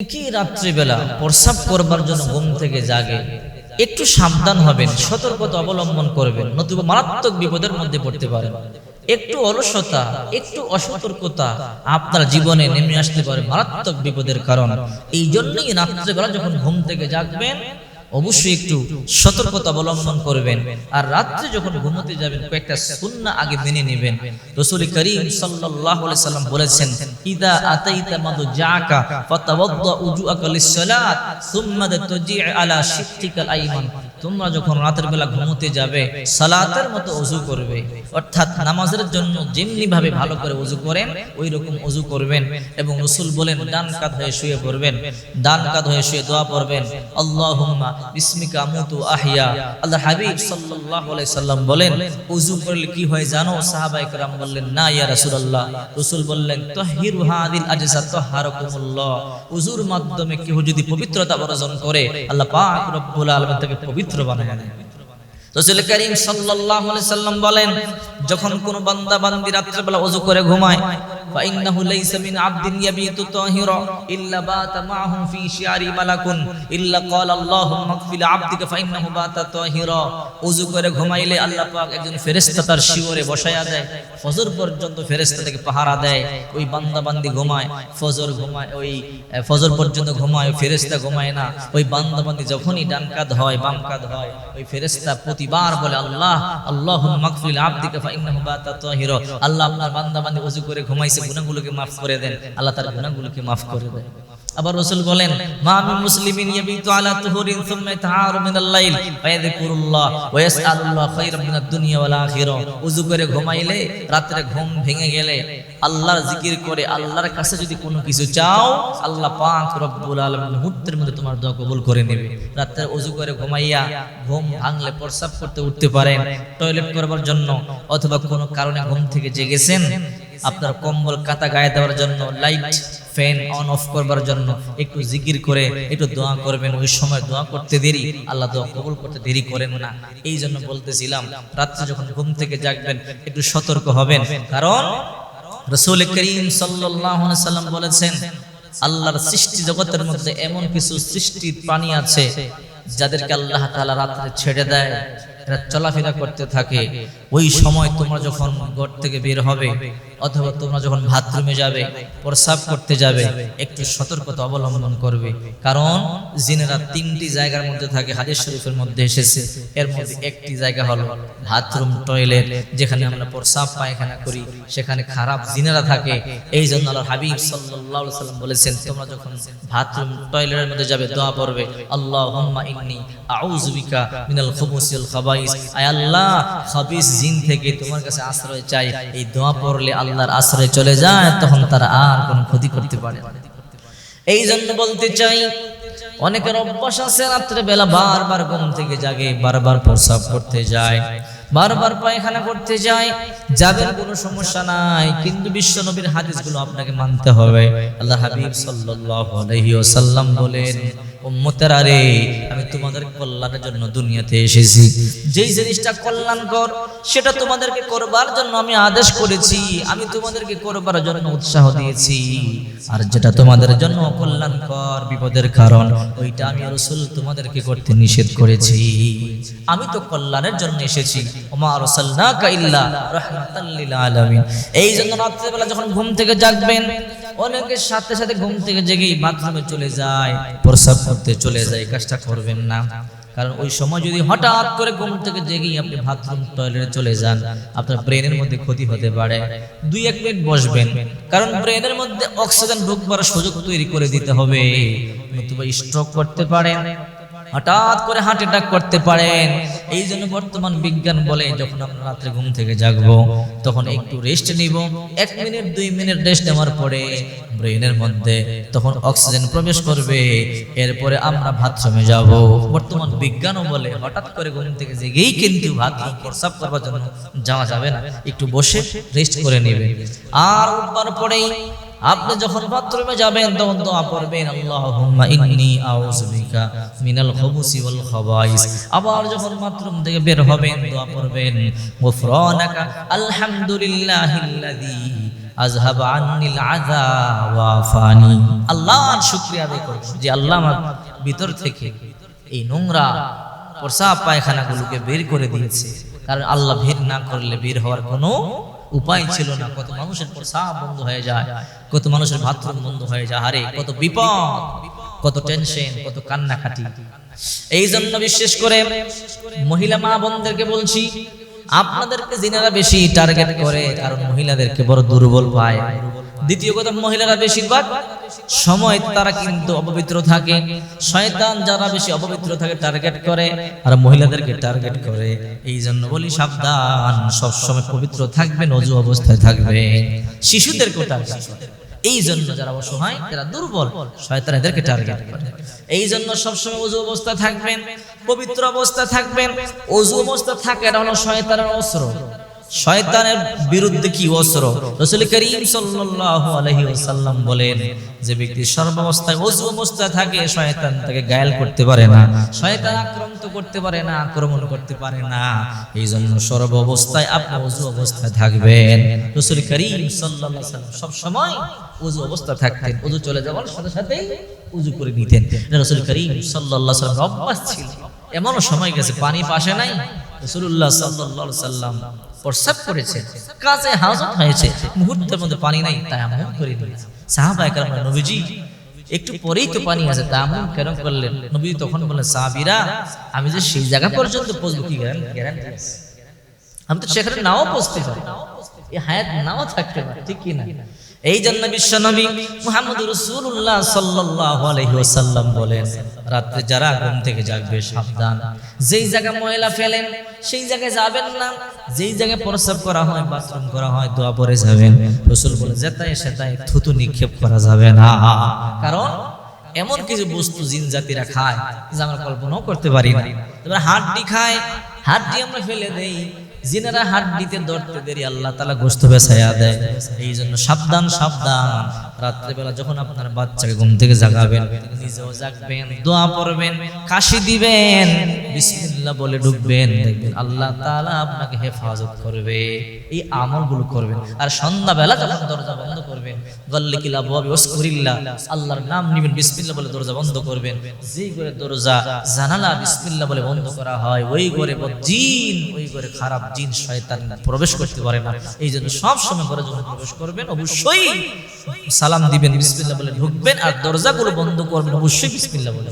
কি রাত্রিবেলা প্রসাব করবার জন্য ঘুম থেকে জাগে। একটু সাবধান হবেন, সতর্কতা অবলম্বন করবেন, নতুবা মারাত্মক বিপদের মধ্যে পড়তে পারেন। একটু অলসতা, একটু অসতর্কতা আপনার জীবনে নেমে আসতে পারে মারাত্মক বিপদের কারণ। এই জন্যই রাত্রেবেলা যখন ঘুম থেকে জাগবেন অবশ্যই একটু সতর্কতা অবলম্বন করবেন। আর রাত্রে যখন ঘুমোতে যাবেন, কয়েকটা সুন্না আগে মেনে নেবেন। রসুল করিম সাল্লাহ সাল্লাম বলেছেন, ইদা আতাইতা মাদু জাকা ফাতাওয়াদ্দা উজুআকা লিস-সালাত সুম্মা তাজি আলা শিক্কিকাল আইমান। তোমরা যখন রাতের বেলা ঘুমোতে যাবে, সালাতের মতো ওযু করবে। অর্থাৎ নামাজের জন্য যেমনি ভাবে ভালো করে ওযু করেন ওই রকম ওযু করবেন এবং রাসূল বলেন, ডান কাঁধ হয়ে শুয়ে পড়বেন, ডান কাঁধ হয়ে শুয়ে দোয়া পড়বেন। আল্লাহুম্মা আমুতু আহইয়া। আল্লাহ হাবিব সাল্লাল্লাহু আলাইহি সাল্লাম বলেন করলে কি হয় জানো? বললেন, না ইয়া রাসূলুল্লাহ। রাসূল বললেন হাদিল আজসা মাধ্যমে কেউ যদি পবিত্রতা অর্জন করে, আল্লাহ পাক রব্বুল আলামিন তাকে পবিত্র বানায়। রসুল রাসূল করিম সাল্লাহ সাল্লাম বলেন, যখন কোন বান্দা বান্দি রাত্রেবেলা অজু করে ঘুমায় فإنه ليس من عبد يبيت طاهرا إلا بات معه في شعر ملك إلا قال اللهم اغفر عبدك فإنه بات طاهرا ওযু করে ঘুমাইলে আল্লাহ পাক একজন ফেরেশতা তার শিওরে বসায়া দেয় ফজর পর্যন্ত ফেরেশতা থেকে পাহারা দেয় ওই বান্দা বান্দি ঘুমায় ফজর ঘুমায় ওই আহ, ফজর পর্যন্ত ঘুমায় ফেরেশতা ঘুমায় না ওই বান্দা বান্দি যখনই ডান কাঁধ হয় বাম কাঁধ হয় ওই ফেরেশতা প্রতিবার বলে আল্লাহ আল্লাহুম্মা মাগফির আবদিকা ফাইন্নাহু বাতা তাহিরা আল্লাহ আপনার বান্দা বান্দি ওযু করে ঘুমাইছে গুনাহগুলোকে maaf করে দেন, আল্লাহ তার গুনাহগুলোকে maaf করে দেন। আবার বলেন, মা মিন মুসলিমিন ইয়াবিতু আলা তুহুরিন সুম্মা তাহারু মিনাল লাইল, ফায়াযকুরুল্লাহ ওয়া ইয়াসআলুল্লাহ মিনাদ দুনিয়া ওয়াল আখিরা। ওযু করে ঘুমাইলে রাতে ঘুম ভেঙে গেলে, আল্লাহর জিকির করে, আল্লাহর কাছে যদি কোনো কিছু চাও, আল্লাহ পাক রব্বুল আলামিন মুহূর্তের মধ্যে তোমার দোয়া কবুল করে নেবে। রাতে ওযু করে ঘুমাইয়া ঘুম ভাঙলে প্রস্রাব করতে উঠতে পারেন। টয়লেট করবার জন্য অথবা কোনো কারণে ঘুম থেকে জেগেছেন আপনার কম্বল কাতা গায়ে দেওয়ার জন্য লাইট ফ্যান অন অফ করবার জন্য একটু জিকির করে, একটু দোয়া করবেন, ওই সময় দোয়া করতে দেরি, আল্লাহ দোয়া কবুল করতে দেরি করেন না। এই জন্য বলতেছিলাম, রাত্রে যখন ঘুম থেকে জাগবেন, একটু সতর্ক হবেন। কারণ রসুল করিম সাল্লাম বলেছেন, আল্লাহর সৃষ্টি জগতের মধ্যে এমন কিছু সৃষ্টির প্রাণী আছে, যাদেরকে আল্লাহ তাআলা রাত্রে ছেড়ে দেয়, এরা চলাফেরা করতে থাকে। ওই সময় তোমরা যখন ঘর থেকে বের হবে অথবা তোমরা যখন বাথরুমে যাবে প্রস্রাব করতে যাবে, একটু সতর্কতা অবলম্বন করবে। কারণ জিনেরা তিনটি জায়গার মধ্যে থাকে, হাদিস শরীফের মধ্যে এসেছে। এর মধ্যে একটি জায়গা হলো বাথরুম, টয়লেট, যেখানে আমরা প্রস্রাব পায়খানা করি, সেখানে খারাপ জিনেরা থাকে। এই জন্য আল্লাহ হাবিব আলাইহি সাল্লাম বলেছেন, তোমরা যখন বাথরুম, টয়লেটের মধ্যে যাবে, দোয়া পড়বে, আল্লাহুম্মা ইন্নী আউযু বিকা মিনাল খুবুসি ওয়াল খাবাইস। আয় আল্লাহ, খাবিস জিন থেকে তোমার কাছে আশ্রয় চাই। এই দোয়া পড়লে আল্লাহর আশ্রয় চলে যায়, তখন তারা আর কোনো ক্ষতি করতে পারে এই জন্য বলতে চাই, অনেকের অভ্যাস আছে রাত্রে বেলা বারবার ঘুম থেকে জাগে, বারবার প্রস্রাব করতে যায়, বারবার পায়খানা করতে যায়, যাদের কোনো সমস্যা নাই, কিন্তু বিশ্ব নবীর হাদিসগুলো আপনাকে মানতে হবে। আল্লাহ হাবিব সাল্লাল্লাহু আলাইহি ওয়াসাল্লাম বলেন উম্মতেরা আমি তোমাদের কল্যাণের জন্য দুনিয়াতে এসেছি। যেই জিনিসটা কল্যাণকর, সেটা তোমাদেরকে করবার জন্য আমি আদেশ করেছি। আমি তোমাদেরকে করবার জন্য উৎসাহ দিয়েছি। আর যেটা তোমাদের জন্য অকল্যাণকর বিপদের কারণ, ওইটা আমি রসুল তোমাদেরকে করতে নিষেধ করেছি। আমি তো কল্যাণের জন্য এসেছি। ওমা রসাল্লাকা ইল্লা রাহমাতাল লিল আলামিন। এই জন্য রাত্রেবেলা যখন ঘুম থেকে জাগবেন অনেকের সাথে সাথে ঘুম থেকে জেগেই বাথরুমে চলে যায় প্রস্রাব করতে চলে যায় কাজটা করবেন না। কারণ ওই সময় যদি হঠাৎ করে ঘুম থেকে জেগেই আপনি বাথরুম, টয়লেটে চলে যান, আপনার ব্রেনের মধ্যে ক্ষতি হতে পারে। দুই এক মিনিট বসবেন, কারণ ব্রেনের মধ্যে অক্সিজেন ঢুকবার সুযোগ তৈরি করে দিতে হবে। নতুবা স্ট্রোক করতে পারেন, হঠাৎ করে হার্ট অ্যাটাক করতে পারেন। এই জন্য বর্তমান বিজ্ঞান বলে যখন আমরা রাত্রে ঘুম থেকে জাগবো, তখন একটু রেস্ট নিব। এক মিনিট, দুই মিনিট রেস্ট নেওয়ার পরে ব্রেনের মধ্যে তখন অক্সিজেন প্রবেশ করবে। এরপরে আমরা বাথরুমে যাব। বর্তমান বিজ্ঞানও বলে হঠাৎ করে ঘুম থেকে জেগেই কিন্তু ভাত প্রস্রাব করবার জন্য যাওয়া যাবে না। একটু বসে রেস্ট করে নেবে। আর উঠবার পরেই আপনি যখন বাথরুমে যাবেন, তখন দোয়া পড়বেন, আল্লাহুম্মা ইন্নী আউযু বিকা মিনাল খুবুসি ওয়াল খাবাইস। আবার যখন বাথরুম থেকে বের হবেন, দোয়া পড়বেন, গুফরানাকা আলহামদুলিল্লাহিল্লাযী আযহাবা আন্নিল আযা ওয়া আফানি আল্লাহর শুকরিয়া আদায় করব যে আল্লাহ আমার ভিতর থেকে এই নোংরা প্রসাব পায়খানাগুলোকে বের করে দিয়েছে। কারণ আল্লাহ বের না করলে বের হওয়ার কোনো উপায় ছিল না, কত মানুষের প্রসাব বন্ধ হয়ে যায়, কত মানুষের বাথরুম বন্ধ হয়ে যায় আরে কত বিপদ, কত টেনশন কত কান্নাকাটি। এই জন্য বিশেষ করে মহিলা মা বোনদেরকে বলছি আপনাদেরকে যিনারা বেশি টার্গেট করে, কারণ মহিলাদেরকে বড় দুর্বল পায়। দ্বিতীয় কথা, মহিলারা বেশিরভাগ সময় তারা কিন্তু অপবিত্র থাকে। শয়তান যারা বেশি অপবিত্র থাকে টার্গেট করে আর মহিলাদেরকে টার্গেট করে। এই জন্য বলি সাবধান সব সময় পবিত্র থাকবেন, অজু অবস্থায় থাকবে শিশুদেরকেও টার্গেট করে এই জন্য যারা অসহায় যারা দুর্বল। শয়তান এদেরকে টার্গেট করে। এই জন্য সবসময় অজু অবস্থা থাকবেন, পবিত্র অবস্থা থাকবেন। অজু অবস্থা থাকে, এটা হলো শয়তানের অস্ত্র। শয়তানের বিরুদ্ধে কি অস্ত্র? রসুল করিম সাল্লাল্লাহু আলাইহি ওয়াসাল্লাম বলেন, যে ব্যক্তি সর্বাবস্থায় অজু অবস্থায় থাকে, শয়তান তাকে গায়াল করতে পারে না। শয়তান আক্রান্ত করতে পারে না আক্রমণ করতে পারে না। এই জন্য সর্ব অবস্থায় আপনি অজু অবস্থায় থাকবেন। রসুল করিম সাল্লাল্লাহু আলাইহি সব সময় অজু অবস্থা থাকতেন, অজু চলে যাওয়ার সাথে সাথে উজু করে নিতেন। রসুল করিম সাল্লাল্লাহু আলাইহি অভ্যাস ছিল। এমনও সময় গেছে, পানি পাশে নাই। রসুল্লাহ সাল্লাল্লাহু সাল্লাম প্রস্রাব করেছে কাজে হাজত হয়েছে। মুহূর্তের মধ্যে পানি নাই, তাই আমল করে দিয়েছে সাহাবা নবীজি একটু পরেই তো পানি আছে, তা আমি কেন করলেন? নবী তখন বললেন, সাহাবিরা, আমি যে সেই জায়গা পর্যন্ত পৌঁছবো কি গ্যারান্টি আছে আমি তো সেখানে নাও পৌঁছতে পারি। এই হায়াত নাও থাকতে পারে, ঠিক কি না? এই জন্য বিশ্ব নবী মুহাম্মদ রাসূলুল্লাহ সাল্লাল্লাহু আলাইহি ওয়াসাল্লাম বলেন রাতে যারা ঘুম থেকে জাগবে, সাবধান। যেই জায়গা ময়লা ফেলেন, সেই জায়গায় যাবেন না। যেই জায়গায় প্রস্রাব করা হয়, বাথরুম করা হয়, দোয়া পরে যাবেন। রসুল বলে যেতায় সেটাই থুতু নিক্ষেপ করা যাবে না। কারণ এমন কিছু বস্তু জিন জাতিরা খায় যা আমরা কল্পনাও করতে পারি না। এবার হাড্ডি খায়, হাড্ডি আমরা ফেলে দেই। জিনেরা দিতে ধরতে দেরি আল্লাহ তালা গোস্ত বেছায়া দেয়। এই জন্য সাবধান সাবধান। রাত্রেবেলা যখন আপনার বাচ্চাকে ঘুম থেকে জাগাবেন, নিজেও জাগবেন, দোয়া পড়বেন, কাশি দিবেন, বিসমিল্লাহ বলে ঢুকবেন দেখবেন আল্লাহ তাআলা আপনাকে হেফাজত করবে, এই আমলগুলো করবেন। আর সন্ধ্যাবেলা যখন দরজা বন্ধ করবেন, গল্লিকিল আবওয়াবি ওয়াসকুরিল্লাহ আল্লাহর নাম নিবেন, বিসমিল্লাহ বলে দরজা বন্ধ করবেন। যেই করে দরজা, জানালা বিসমিল্লাহ বলে বন্ধ করা হয়, ওই করে জিন, ওই করে খারাপ জিন, শয়তান প্রবেশ করতে পারে না। এই জন্য সব সময় ঘরে যখন প্রবেশ করবেন, অবশ্যই সালাম দিবেন বিসমিল্লা বলে ঢুকবেন আর দরজাগুলো বন্ধ করবেন অবশ্যই বিসমিল্লা বলে।